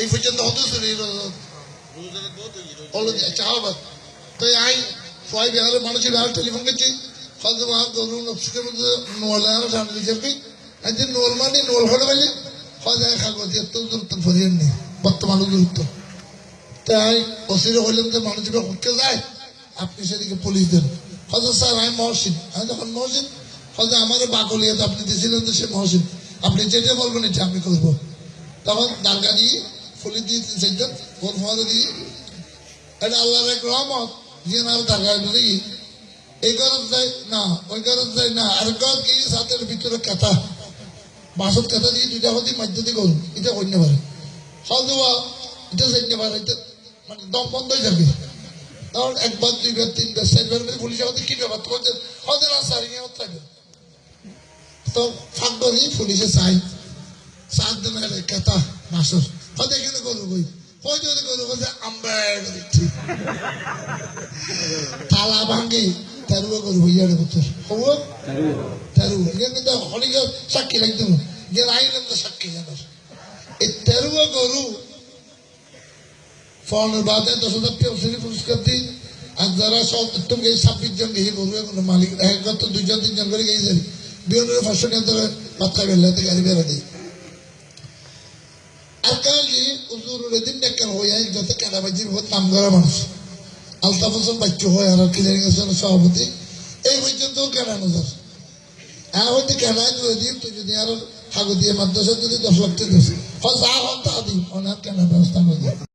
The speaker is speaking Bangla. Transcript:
এই পর্যন্ত হতো হলো চাহাবাদ। তো আই সবাই বিহারে মানুষের বিহার টেলিফোন করছি হয়তো মা গরু নফসিকের মধ্যে নোয়াল আর সামনে দিয়েছে একদিন নোয়াল মানে নোয়াল হলে বলে হয়তো কাগজ এত দূরত্ব ফরিয়ার নেই বর্তমান দূরত্ব। তাই অসিরে হইলেন যে মানুষ হুটকে যায়। আপনি সেদিকে পুলিশ দেন। হয়তো স্যার আমি মহসিন। আমি যখন মহসিন হয়তো আমার বাকলিয়াতে আপনি দিয়েছিলেন তো সে মহসিন। আপনি যেটা বলবেন, এটা আমি করব। তখন দাঙ্গা দিয়ে ফুলি দিয়ে ওর দিয়ে এটা আল্লাহর এক রহমত, যে না দিয়ে এই গরজ যায় না, ওই গরজ যায় না, আর গর কি, সাথের ভিতরে দিয়ে দুইটা হতে দিয়ে করুন এটা করতে পারে হয়তো বা এটা চাইতে পারে এটা মানে দম বন্ধ যাবে। তখন একবার দুইবার তিনবার চারবার পুলিশ আমাদের কি ব্যাপার না স্যার ইয়ে থাকবে তো করি পুলিশে চাই। সাত দিনের কথা মাসর হয়তো এখানে করব কই? যদি করব বলছে আমরা তালা ভাঙ্গি তেরুয়া করব ইয়ারে বছর হব তেরুয়া ইয়ে কিন্তু হলিকে সাক্ষী লাগতো যে আইলাম তো সাক্ষী জানার এই তেরুয়া গরু ফোনের বাদে দশ হাজার টাকা পুরস্কার দিই আর যারা সব তুমি ছাব্বিশ জন গরু এখন মালিক দুইজন তিনজন করে পাঁচশো কেন্দ্রে দিই আজকালি উজুরের দিন ডেকার হয়ে যাতে কেনাবাজির বহুত নাম করা মানুষ আলতাফ হোসেন বাচ্চু হয় আর ক্লিয়ারিং হোসেনের সভাপতি এই পর্যন্ত কেনানো যার হ্যাঁ হয়তো কেনাই করে দিন তুই যদি আরও হাগু দিয়ে মাদ্রাসা যদি দশ লাখ টাকা হয় যা হন তা দিন অনেক কেনার ব্যবস্থা